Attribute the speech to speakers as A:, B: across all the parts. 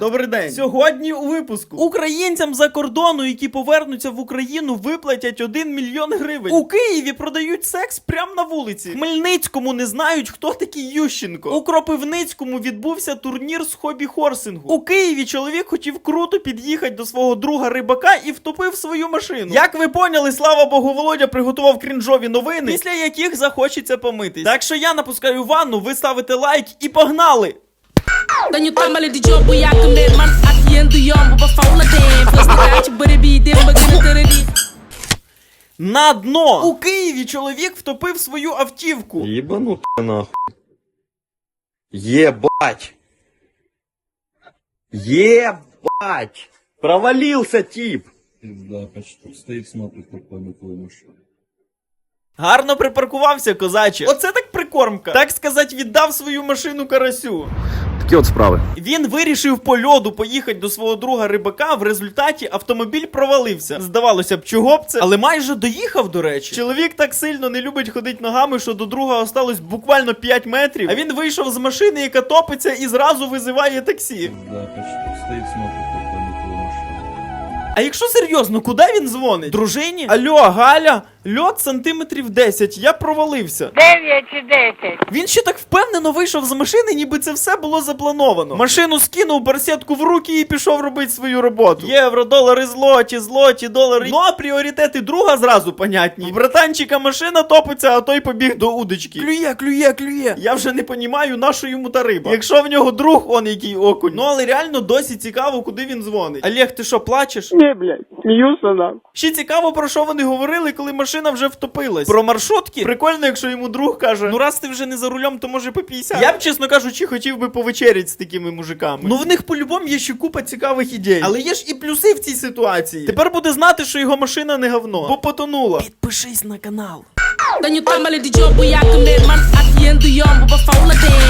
A: Добрий день! Сьогодні у випуску українцям за кордону, які повернуться в Україну, виплатять 1 мільйон гривень. У Києві продають секс прямо на вулиці. В Хмельницькому не знають, хто такий Ющенко. У Кропивницькому відбувся турнір з хобі хорсингу. У Києві чоловік хотів круто під'їхати до свого друга рибака і втопив свою машину. Як ви поняли, слава Богу, Володя приготував крінжові новини, після яких захочеться помитись. Так що я напускаю ванну, ви ставите лайк і погнали!
B: Je tàmbali di job bu yàgg leen man ak yéen du yomb ba faw la dem fës ci bëri bii dem gën a tëra di
A: На дно! У Києві чоловік втопив свою автівку.
C: Ебанутая нахуй. Ебать. Ебать. Провалился тип.
D: Да, почти. Стоит, смотрит, как машину.
A: Гарно припаркувався, козаче. Оце так прикормка. Так сказать, віддав свою машину карасю.
C: Такі от справи.
A: Він вирішив по льоду поїхати до свого друга рибака. В результаті автомобіль провалився. Здавалося б, чого б це, але майже доїхав, до речі. Чоловік так сильно не любить ходити ногами, що до друга осталось буквально 5 метрів. А він вийшов з машини, яка топиться, і зразу визиває таксі.
D: Да.
A: А якщо серйозно, куди він дзвонить? Дружині? Алло, Галя, льот сантиметрів 10, я провалився.
E: 9 чи 10.
A: Він ще так впевнено вийшов з машини, ніби це все було заплановано. Машину скинув, барсетку в руки і пішов робити свою роботу. Євро, долари, злоті, злоті, долари. Ну а пріоритети друга зразу понятні. В братанчика машина топиться, а той побіг до удочки. Клює, клює, клює. Я вже не понімаю, на що йому та риба. Якщо в нього друг, он який окунь. Ну але реально досі цікаво, куди він дзвонить. Олег, ти що, плачеш?
F: Не, блядь, смеюся нам.
A: Ще цікаво, про що вони говорили, коли машина вже втопилась. Про маршрутки? Прикольно, якщо йому друг каже: ну раз ти вже не за рулем, то може по 50. Я б, чесно кажучи, хотів би повечерять з такими мужиками. Ну в них по-любому є ще купа цікавих ідей. Але є ж і плюси в цій ситуації. Тепер буде знати, що його машина не говно, бо потонула. Підпишись на канал.
B: Dan je tàmbali di job bu yàgg leen man ak yéen du yomb ba faw la dem fës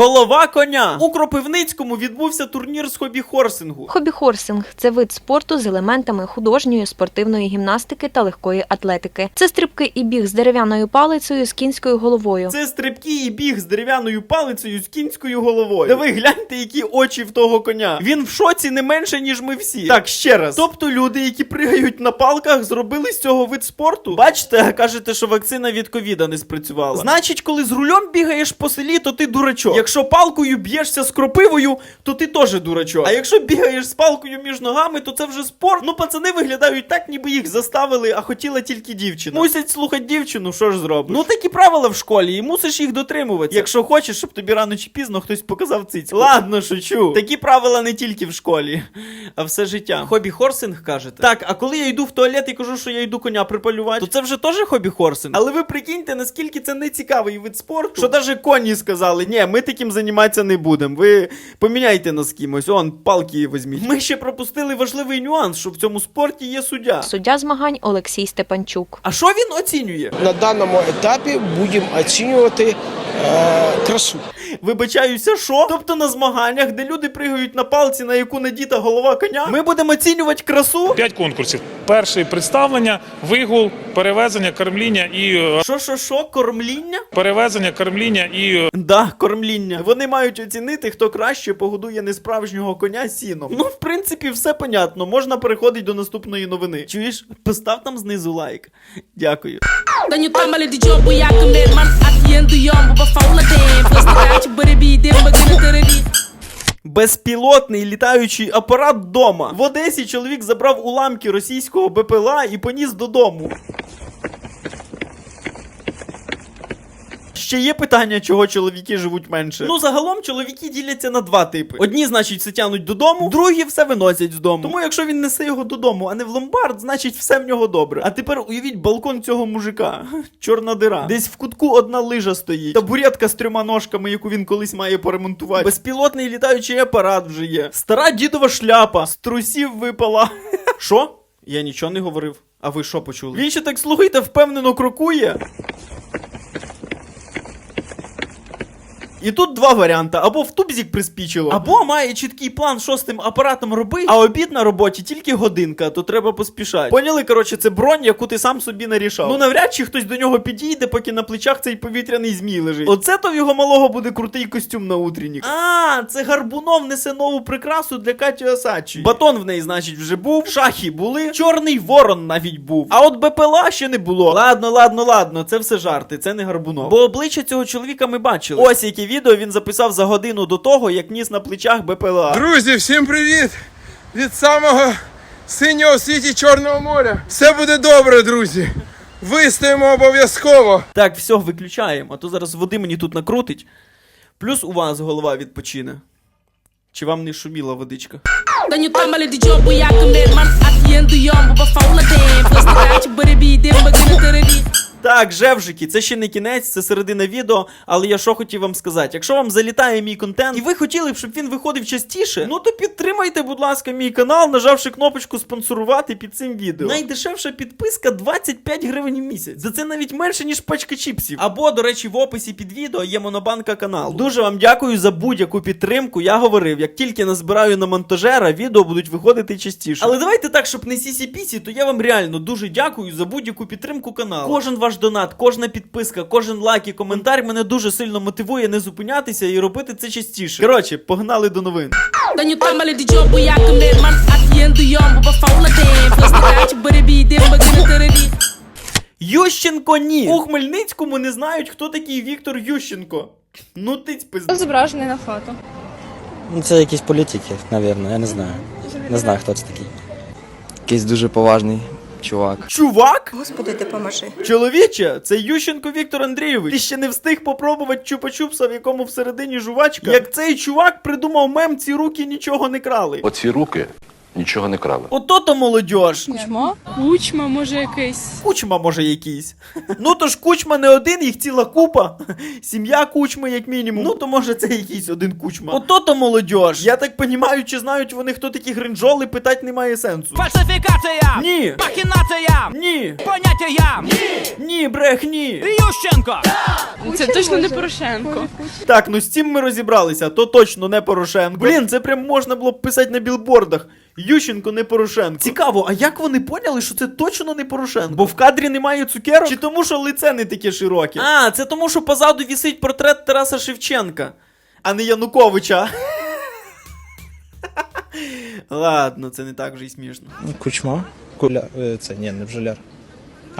A: Голова коня у Кропивницькому відбувся турнір з хобі-хорсингу.
G: Хобі-хорсинг це вид спорту з елементами художньої, спортивної гімнастики та легкої атлетики. Це стрибки і біг з дерев'яною палицею з кінською головою.
A: Це стрибки і біг з дерев'яною палицею з кінською головою. Та ви гляньте, які очі в того коня. Він в шоці не менше, ніж ми всі. Так, ще раз. Тобто люди, які пригають на палках, зробили з цього вид спорту. Бачите, кажете, що вакцина від ковіда не спрацювала. Значить, коли з рулем бігаєш по селі, то ти дурачок. Якщо палкою б'єшся з кропивою, то ти теж дурачок. А якщо бігаєш з палкою між ногами, то це вже спорт. Ну, пацани виглядають так, ніби їх заставили, а хотіла тільки дівчина. Мусять слухати дівчину, що ж зробиш? Ну такі правила в школі, і мусиш їх дотримуватися. Якщо хочеш, щоб тобі рано чи пізно хтось показав цицьку. Ладно, шучу. Такі правила не тільки в школі, а все життя. Хобі хорсинг кажете? Так, а коли я йду в туалет і кажу, що я йду коня припалювати, то це вже теж хобі хорсинг. Але ви прикиньте, наскільки це не цікавий вид спорту, що навіть коні сказали, ні, ми таким займатися не будемо. Ви поміняйте нас з кимось, он палки візьміть. Ми ще пропустили важливий нюанс, що в цьому спорті є суддя.
G: Суддя змагань Олексій Степанчук.
A: А що він оцінює?
H: На даному етапі будемо оцінювати е, красу.
A: Вибачаюся, що? Тобто на змаганнях, де люди пригають на палці, на яку надіта голова коня, ми будемо оцінювати красу.
I: П'ять конкурсів. Перший представлення, вигул, перевезення, кормління і е,
A: Що, що, що, кормління?
I: перевезення, кормління і е,
A: Да, кормління. Вони мають оцінити, хто краще погодує несправжнього коня сіном. Ну, в принципі, все понятно. Можна переходити до наступної новини. Чуєш? Постав там знизу лайк. Дякую. Безпілотний літаючий апарат вдома. В Одесі чоловік забрав уламки російського БПЛА і поніс додому. Ще є питання, чого чоловіки живуть менше. Ну, загалом чоловіки діляться на два типи. Одні, значить, все тянуть додому, другі все виносять з дому. Тому, якщо він несе його додому, а не в ломбард, значить все в нього добре. А тепер уявіть балкон цього мужика. Чорна дира. Десь в кутку одна лижа стоїть. Табуретка з трьома ножками, яку він колись має поремонтувати. Безпілотний літаючий апарат вже є. Стара дідова шляпа з трусів випала. Що? Я нічого не говорив. А ви що почули? Він ще так слухайте, впевнено крокує. І тут два варіанти: або в тубзік приспічило, або має чіткий план, що з тим апаратом робити, а обід на роботі тільки годинка, то треба поспішати. Поняли, коротше, це бронь, яку ти сам собі нарішав. Ну навряд чи хтось до нього підійде, поки на плечах цей повітряний змій лежить. Оце то в його малого буде крутий костюм на утреннік. А, це Гарбунов несе нову прикрасу для Каті Осадчої. Батон в неї, значить, вже був, шахи були, чорний ворон навіть був. А от БПЛА ще не було. Ладно, ладно, ладно, це все жарти, це не Гарбунов. Бо обличчя цього чоловіка ми бачили. Ось яке відео він записав за годину до того, як ніс на плечах БПЛА.
E: Друзі, всім привіт! Від самого синього в світі Чорного моря. Все буде добре, друзі. Вистоїмо обов'язково.
A: Так, все, виключаємо, а то зараз води мені тут накрутить. Плюс у вас голова відпочине. Чи вам не шуміла водичка? Так, жевжики, це ще не кінець, це середина відео, але я що хотів вам сказати. Якщо вам залітає мій контент, і ви хотіли б, щоб він виходив частіше, ну то підтримайте, будь ласка, мій канал, нажавши кнопочку спонсорувати під цим відео. Найдешевша підписка 25 гривень в місяць. За це навіть менше, ніж пачка чіпсів. Або, до речі, в описі під відео є монобанка каналу. Дуже вам дякую за будь-яку підтримку. Я говорив, як тільки назбираю на монтажера, відео будуть виходити частіше. Але давайте так, щоб не сісі-пісі, то я вам реально дуже дякую за будь-яку підтримку каналу. Кожен ваш донат, кожна підписка, кожен лайк і коментар мене дуже сильно мотивує не зупинятися і робити це частіше. Коротше, погнали до новин. Ющенко ні. У Хмельницькому не знають, хто такий Віктор Ющенко. Ну ти пизда.
F: Зображений на фото.
J: Ну, це якісь політики, напевно, я не знаю. Не знаю, хто це такий.
K: Якийсь дуже поважний чувак.
A: Чувак?
F: Господи, ти поможи.
A: Чоловіче, це Ющенко Віктор Андрійович. Ти ще не встиг попробувати чупа-чупса, в якому всередині жувачка. Як цей чувак придумав мем, ці руки нічого не крали.
L: Оці руки нічого не крали.
A: Ото то молодьож.
F: Кучма? Кучма, може якийсь.
A: Кучма може якийсь. Ну то ж кучма не один, їх ціла купа. Сім'я кучми, як мінімум. Ну то може це якийсь один кучма. Ото то молодьож. Я так понімаю, чи знають вони, хто такі гринджоли, питать немає сенсу.
B: Фальсифікація!
A: Ні!
B: Махінація!
A: Ні!
B: Поняття!
A: Ні, брехні!
B: Ющенко!
F: Це точно не Порошенко.
A: Так, ну з цим ми розібралися, то точно не Порошенко. Блін, це прям можна було б писати на білбордах. Ющенко не Порошенко. Цікаво, а як вони поняли, що це точно не Порошенко? Бо в кадрі немає цукерок? Чи тому, що лице не таке широке? А, це тому, що позаду вісить портрет Тараса Шевченка, а не Януковича. Ладно, це не так вже й смішно.
J: Кучма? Куля... е, Це ні, не бджоляр.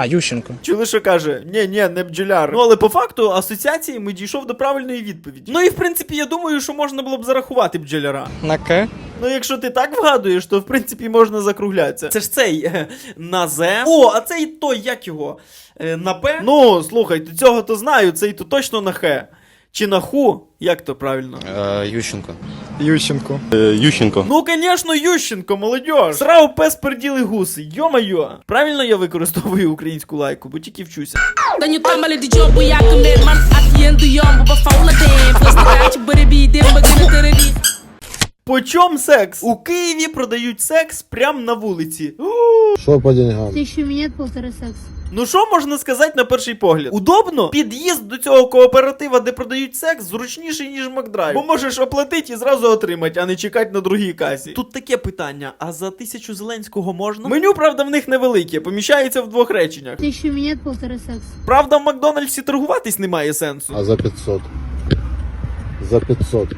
J: А, Ющенко.
A: Чули, що каже? Ні, ні, не бджоляр. Ну але по факту асоціації ми дійшов до правильної відповіді. Ну і в принципі, я думаю, що можна було б зарахувати бджоляра.
J: На К?
A: Ну, якщо ти так вгадуєш, то в принципі можна закруглятися. Це ж цей е, на З. О, а цей той, як його? Е, на П? Ну, слухай, до цього то знаю, цей то точно на Х. Чи на ху? Як то правильно?
K: Ющенко.
J: Ющенко.
C: Ющенко.
A: Ну, конечно, Ющенко, молодь. Срав пес перділи гуси. Йо-майо. Правильно я використовую українську лайку, бо тільки вчуся.
B: Redden
A: Почом секс? У Києві продають секс прямо на вулиці.
E: Що по деньгам?
F: Тисячу монет, полтора секс.
A: Ну що можна сказати на перший погляд? Удобно? Під'їзд до цього кооператива, де продають секс, зручніший, ніж Макдрайв. Бо можеш оплатити і зразу отримати, а не чекати на другій касі. Тут таке питання: а за тисячу Зеленського можна? Меню, правда, в них невелике, поміщається в двох реченнях.
F: Тисячу монет, полтора секс.
A: Правда, в Макдональдсі торгуватись немає сенсу.
E: А за 500. За 500.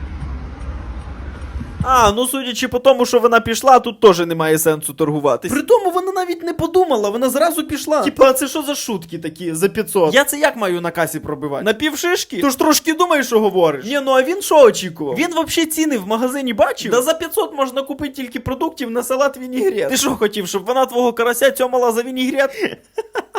A: А, ну судячи по тому, що вона пішла, тут теж немає сенсу торгуватись. При тому вона навіть не подумала, вона зразу пішла. Типа, а це що за шутки такі за 500? Я це як маю на касі пробивати? На півшишки? Тож трошки думай, що говориш. Ні, ну а він що очікував? Він взагалі ціни в магазині бачив? Да за 500 можна купити тільки продуктів на салат вінігрет. Ти що хотів, щоб вона твого карася цьомала за вінігрет?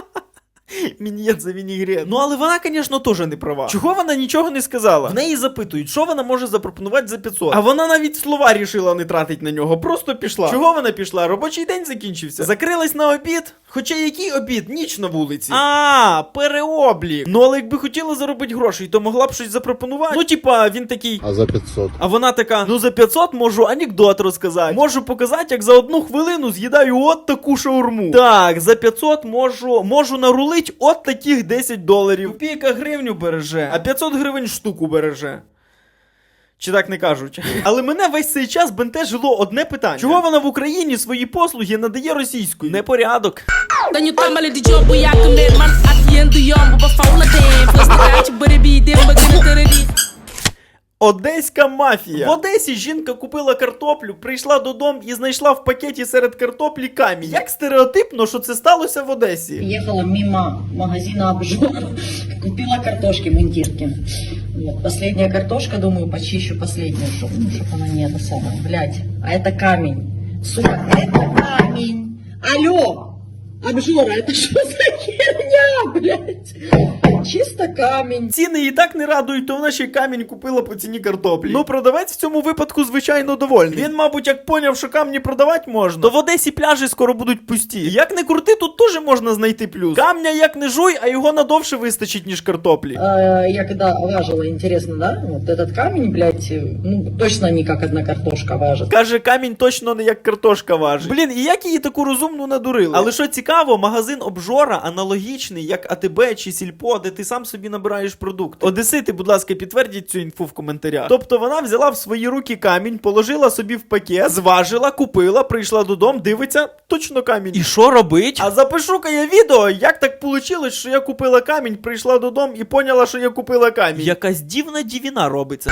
A: Мін'єт за вінігрет. Ну але вона, звісно, теж не права. Чого вона нічого не сказала? В неї запитують, що вона може запропонувати за 500. А вона навіть слова рішила не тратить на нього, просто пішла. Чого вона пішла? Робочий день закінчився. Закрилась на обід. Хоча який обід? Ніч на вулиці. А, переоблік. Ну але якби хотіла заробити грошей, то могла б щось запропонувати. Ну, типа, він такий.
E: А за 500.
A: А вона така: ну за 500 можу анекдот розказати. Можу показати, як за одну хвилину з'їдаю от таку шаурму. Так, за 500 можу, можу нарулить от таких 10 доларів. Копійка гривню береже, а 500 гривень штуку береже. Чи так не кажуть? Але мене весь цей час бентежило одне питання: чого вона в Україні свої послуги надає російською? Непорядок. Одеська мафія. В Одесі жінка купила картоплю, прийшла додому і знайшла в пакеті серед картоплі камінь. Як стереотипно, що це сталося в Одесі.
M: Ехала мимо магазина обжор, купила картошки мундирки. Вот, последняя картошка, думаю, почищу последнюю, чтобы ну, чтоб она не это самое, блядь. А это камень. Сука, это камень. Алло, Обжора, это что за херня, блядь? Чисто камень.
A: Ціни і так не радують, то вона ще й камінь купила по ціні картоплі. Ну, продавець в цьому випадку, звичайно, довольний. Він, мабуть, як поняв, що камні продавати можна, то в Одесі пляжі скоро будуть пусті. Як не крути, тут теж можна знайти плюс. Камня як не жуй, а його надовше вистачить, ніж картоплі.
M: А, я когда важила, интересно, да? Вот этот камень, блядь, ну, точно не как одна картошка важит.
A: Каже, камінь точно не як картошка важить. Блін, і як її таку розумну надурили. Але що цікаво, магазин обжора аналогічний, як АТБ чи Сільпо, де ти сам собі набираєш продукт. Одесити, будь ласка, підтвердіть цю інфу в коментарях. Тобто вона взяла в свої руки камінь, положила собі в пакет, зважила, купила, прийшла додому, дивиться, точно камінь. І що робить? А запишу-ка я відео, як так вийшло, що я купила камінь, прийшла додому і поняла, що я купила камінь. Якась дивна дівіна робиться.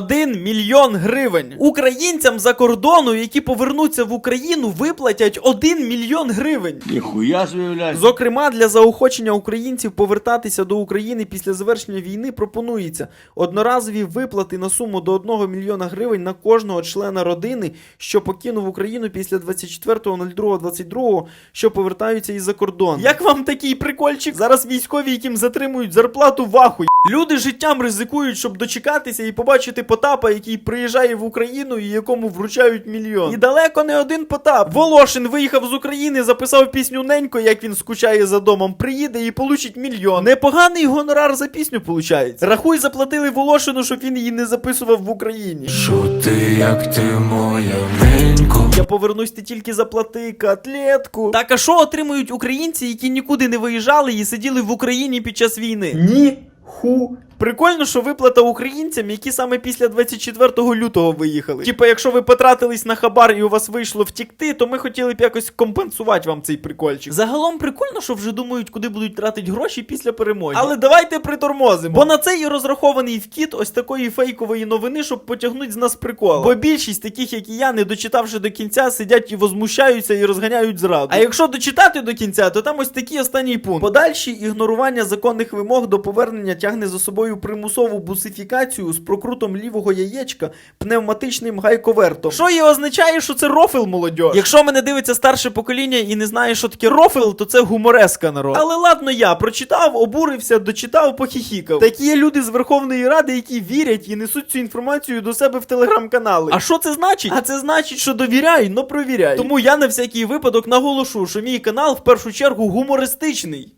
B: Dan je tammelen die job hoe jij kan net man At je en de jam op een faule dame Plus de kaartje buddy be dim beginnen te ready
A: Один мільйон гривень. Українцям за кордону, які повернуться в Україну, виплатять 1 мільйон гривень.
D: Ніхуя звіявляється.
A: Зокрема, для заохочення українців повертатися до України після завершення війни пропонується одноразові виплати на суму до 1 мільйона гривень на кожного члена родини, що покинув Україну після 24.02.22, що повертаються із-за кордону. Як вам такий прикольчик? Зараз військові, яким затримують зарплату вахуй. Люди життям ризикують, щоб дочекатися і побачити Потапа, який приїжджає в Україну і якому вручають мільйон. І далеко не один Потап. Волошин виїхав з України, записав пісню Ненько, як він скучає за домом. Приїде і получить мільйон. Непоганий гонорар за пісню получається. Рахуй, заплатили Волошину, щоб він її не записував в Україні.
E: Що ти, як ти моя ненько?
A: Я повернусь, ти тільки заплати котлетку. Так а що отримують українці, які нікуди не виїжджали і сиділи в Україні під час війни? Ні. Ху. Прикольно, що виплата українцям, які саме після 24 лютого виїхали. Типа, якщо ви потратились на хабар і у вас вийшло втікти, то ми хотіли б якось компенсувати вам цей прикольчик. Загалом прикольно, що вже думають, куди будуть тратити гроші після перемоги. Але давайте притормозимо. Бо на це і розрахований вкіт ось такої фейкової новини, щоб потягнути з нас прикол. Бо більшість таких, як і я, не дочитавши до кінця, сидять і возмущаються і розганяють зраду. А якщо дочитати до кінця, то там ось такий останній пункт. Подальші ігнорування законних вимог до повернення тягне за собою примусову бусифікацію з прокрутом лівого яєчка пневматичним гайковертом. Що і означає, що це рофл молодь. Якщо мене дивиться старше покоління і не знає, що таке рофл, то це гумореска народ. Але ладно, я прочитав, обурився, дочитав, похіхікав. Такі є люди з Верховної Ради, які вірять і несуть цю інформацію до себе в телеграм-канали. А що це значить? А це значить, що довіряй, но провіряй. Тому я на всякий випадок наголошу, що мій канал в першу чергу гумористичний.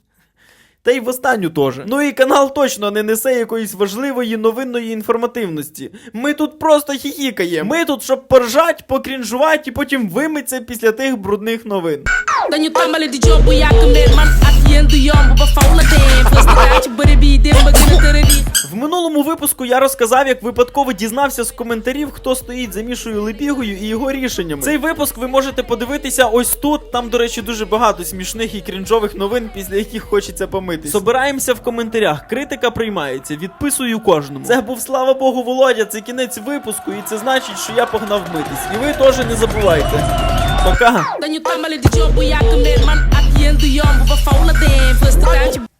A: Та й в останню теж. Ну і канал точно не несе якоїсь важливої новинної інформативності. Ми тут просто хіхікаємо. Ми тут, щоб поржать, покрінжувати і потім вимиться після тих брудних новин.
B: Je tammelen die job jij kan net man At je en de jam op een faule dame Plus de kaartje buddy be dim beginnen te ready
A: В минулому випуску я розказав, як випадково дізнався з коментарів, хто стоїть за Мішою Лебігою і його рішеннями. Цей випуск ви можете подивитися ось тут. Там, до речі, дуже багато смішних і крінжових новин, після яких хочеться помитись. Собираємося в коментарях. Критика приймається. Відписую кожному. Це був слава Богу, Володя. Це кінець випуску, і це значить, що я погнав митись. І ви теж не забувайте. bokk
B: ah dañu tàmbali di job bu yàgg mais man ak yéen du yomb ba faw first time